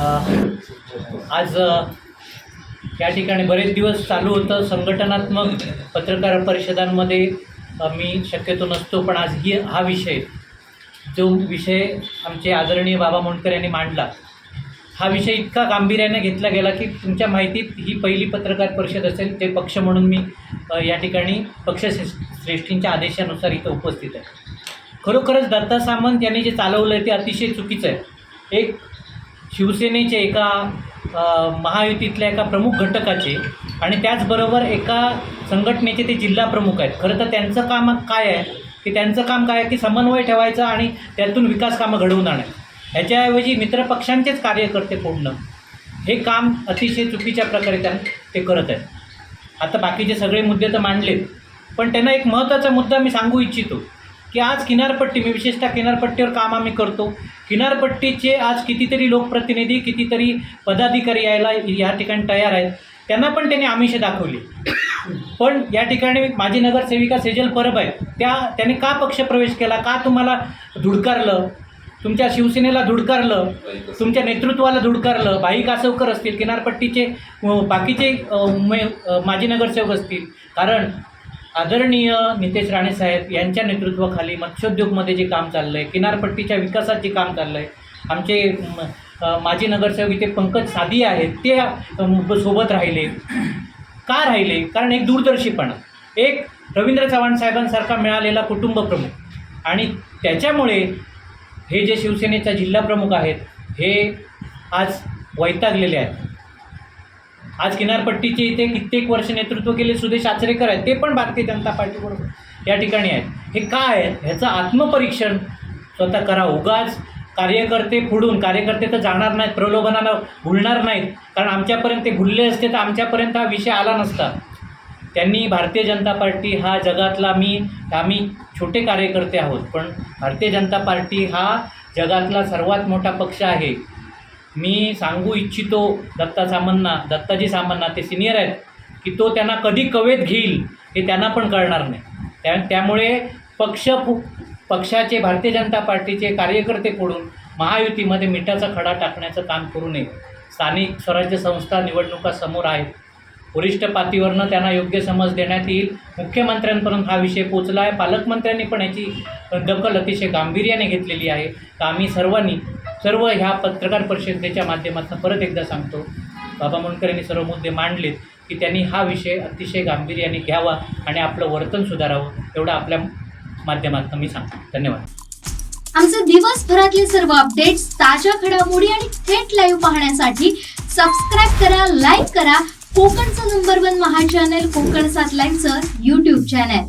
आज या ठिकाणी बरेच दिवस चालू होतं. संघटनात्मक पत्रकार परिषदांमध्ये मी शक्यतो नसतो पण आज ही हा विषय जो विषय आमचे आदरणीय बाबा मोंडकर यांनी मांडला हा विषय इतका गांभीर्याने घेतला गेला की तुमच्या माहितीत ही पहिली पत्रकार परिषद असेल ते पक्ष म्हणून मी या ठिकाणी पक्ष श्रेष्ठींच्या आदेशानुसार इथं उपस्थित आहे. खरोखरच दत्ता सामंत यांनी जे चालवलं आहे ते अतिशय चुकीचं आहे. एक शिवसेनेचे एका महायुतीतल्या एका प्रमुख घटकाचे आणि त्याचबरोबर एका संघटनेचे ते जिल्हा प्रमुख आहेत. खरं तर त्यांचं काम काय आहे? की त्यांचं काम काय आहे? की समन्वय ठेवायचं आणि त्यातून विकास कामं घडवून आणायचं ह्याच्याऐवजी मित्रपक्षांचेच कार्यकर्ते फोडणं. हे काम अतिशय चुकीच्या प्रकारे त्या ते करत आहेत. आता बाकीचे सगळे मुद्दे तर मांडलेत. पण त्यांना एक महत्त्वाचा मुद्दा मी सांगू इच्छितो. की आज किनारपट्टी मी विशेषतः किनारपट्टीवर काम आम्ही करतो. किनारपट्टीचे आज कितीतरी लोकप्रतिनिधी कितीतरी पदाधिकारी यायला या ठिकाणी तयार आहेत. त्यांना पण त्यांनी आमिष दाखवली. पण या ठिकाणी माझी नगरसेविका सेजल परब आहे त्या त्यांनी का पक्षप्रवेश केला? का तुम्हाला धुडकारलं? तुमच्या शिवसेनेला धुडकारलं? तुमच्या नेतृत्वाला धुडकारलं? भाई कासवकर असतील किनारपट्टीचे बाकीचे माजी नगरसेवक असतील. कारण आदरणीय नितेश राणे साहेब यांच्या नेतृत्वाखाली मत्स्योद्योगमध्ये जे काम चाललं आहे किनारपट्टीच्या विकासात जे काम चाललं आहे आमचे म, माजी नगरसेवक इथे पंकज साधी आहेत ते सोबत राहिले. का राहिले? कारण एक दूरदर्शीपणा. एक रवींद्र चव्हाण साहेबांसारखा मिळालेला कुटुंब प्रमुख. आणि त्याच्यामुळे हे जे शिवसेनेचा जिल्हा प्रमुख आहेत हे आज वैतागलेले आहेत. आज किनारपट्टीचे इथे कित्येक वर्ष नेतृत्व केले सुदेश आचरेकर आहेत ते पण भारतीय जनता पार्टीबरोबर या ठिकाणी आहेत. हे काय आहे? ह्याचं आत्मपरीक्षण स्वतः करा. उगाच कार्यकर्ते फुडून कार्यकर्ते तर जाणार नाहीत प्रलोभनाला भुलणार नाहीत. कारण आमच्यापर्यंत ते भुलले असते तर आमच्यापर्यंत हा विषय आला नसता. त्यांनी भारतीय जनता पार्टी हा जगातला मी आम्ही छोटे कार्यकर्ते आहोत. पण भारतीय जनता पार्टी हा जगातला सर्वात मोठा पक्ष आहे. मी सांगू इच्छितो दत्ता सामन्ना दत्ताजी सामन्ना ते सिनियर आहेत की तो त्यांना कधी कवेत घेईल हे त्यांना पण कळणार नाही. त्या त्यामुळे पक्ष फु पक्षाचे भारतीय जनता पार्टीचे कार्यकर्ते फोडून महायुतीमध्ये मिठाचा खडा टाकण्याचं काम करू नये. स्थानिक स्वराज्य संस्था निवडणुका समोर आहेत. वरिष्ठ पातळीवरनं त्यांना योग्य समज देण्यात येईल. मुख्यमंत्र्यांपर्यंत हा विषय पोचला आहे. पालकमंत्र्यांनी पण याची दखल अतिशय गांभीर्याने घेतलेली आहे. तर आम्ही सर्वांनी सर्व ह्या पत्रकार परिषदेच्या माध्यमातून परत एकदा सांगतो बाबा मुंडकर यांनी सर्व मुद्दे मांडलेत की त्यांनी हा विषय अतिशय गांभीर्याने घ्यावा आणि आपलं वर्तन सुधारावं एवढं आपल्या माध्यमातून मी सांगतो. धन्यवाद. आमचे दिवसभरातले सर्व अपडेट्स ताज्या घडामोडी आणि थेट लाईव्ह पाहण्यासाठी सबस्क्राईब करा लाईक करा. कोकणचं नंबर वन महा चॅनल कोकण सात लाईनचं युट्यूब चॅनल